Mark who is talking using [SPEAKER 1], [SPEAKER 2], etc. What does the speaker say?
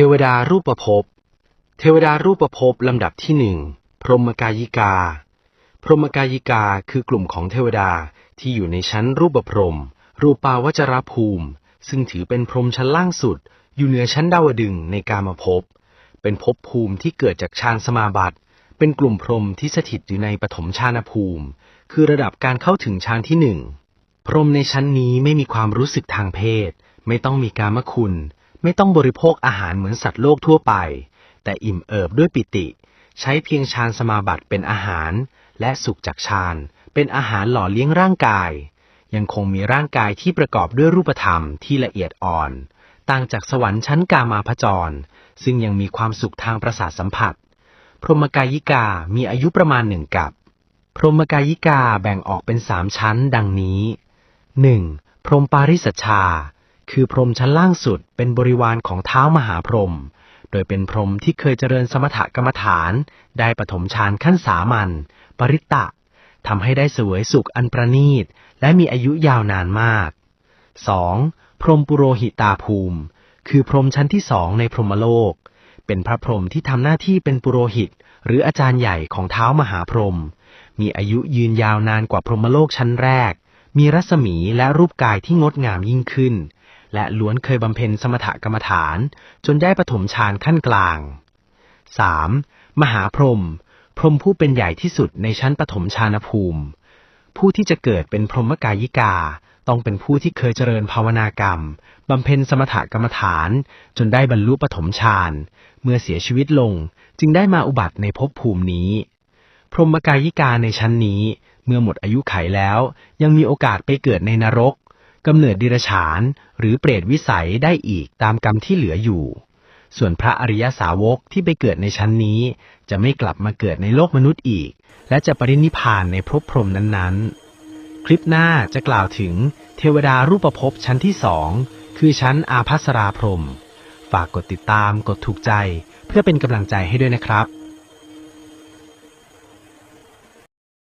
[SPEAKER 1] ทวดารูปภพ เทวดารูปภพลำดับที่หนึ่งพรหมกายิกา พรหมกายิกาคือกลุ่มของเทวดาที่อยู่ในชั้นรูปพรหมรูปาวจรภูมิ ซึ่งถือเป็นพรหมชั้นล่างสุด อยู่เหนือชั้นดาวดึงในกามภพ เป็นภพภูมิที่เกิดจากฌานสมาบัติ เป็นกลุ่มพรหมที่สถิตอยู่ในปฐมฌานภูมิ คือระดับการเข้าถึงฌานที่หนึ่งพรหมในชั้นนี้ไม่มีความรู้สึกทางเพศ ไม่ต้องมีกามคุณ ไม่ต้องบริโภคอาหารเหมือนสัตว์โลกทั่วไป แต่อิ่มเอิบด้วยปิติ ใช้เพียงฌานสมาบัติเป็นอาหาร และสุขจากฌานเป็นอาหารหล่อเลี้ยงร่างกาย ยังคงมีร่างกายที่ประกอบด้วยรูปธรรมที่ละเอียดอ่อน ต่างจากสวรรค์ชั้นกามาพจร ซึ่งยังมีความสุขทางประสาทสัมผัส พรหมกายิกามีอายุประมาณหนึ่งกับ พรหมกายิกาแบ่งออกเป็นสามชั้นดังนี้ 1. พรหมปาริสชา คือพรหมชั้นล่างสุดเป็นบริวารของเท้ามหาพรหมโดยเป็นพรหมที่เคยเจริญสมถกรรมฐาน ได้ปฐมฌานขั้นสามัญปริตตะทำให้ได้เสวยสุขอันประณีต และมีอายุยาวนานมาก 2. พรหมปุโรหิตาภูมิ คือพรหมชั้นที่สองในพรหมโลก เป็นพระพรหมที่ทำหน้าที่เป็นปุโรหิต หรืออาจารย์ใหญ่ของเท้ามหาพรหมมีอายุยืนยาวนานกว่าพรหมโลกชั้นแรก มีรัศมีและรูปกายที่งดงามยิ่งขึ้น และล้วนเคยบำเพ็ญสมถกรรมฐาน จนได้ปฐมฌานขั้นกลาง 3. มหาพรหมพรหมผู้เป็นใหญ่ที่สุดในชั้นปฐมฌานภูมิ ผู้ที่จะเกิดเป็นพรหมกายิกา ต้องเป็นผู้ที่เคยเจริญภาวนากรรมบำเพ็ญสมถกรรมฐาน จนได้บรรลุปฐมฌานเมื่อเสียชีวิตลงจึงได้มาอุบัติในภพภูมินี้ พรหมกายิกาในชั้นนี้ เมื่อหมดอายุไขแล้ว ยังมีโอกาสไปเกิดในนรก กำเนิดดิรฉานหรือเปรตวิสัยได้อีกตามกรรมที่เหลืออยู่ ส่วนพระอริยสาวกที่ไปเกิดในชั้นนี้ จะไม่กลับมาเกิดในโลกมนุษย์อีก และจะปรินิพานในภพพรหมนั้นๆ คลิปหน้าจะกล่าวถึงเทวดารูปภพชั้นที่สองคือชั้นอาภัสราพรหมฝากกดติดตามกดถูกใจ เพื่อเป็นกำลังใจให้ด้วยนะครับ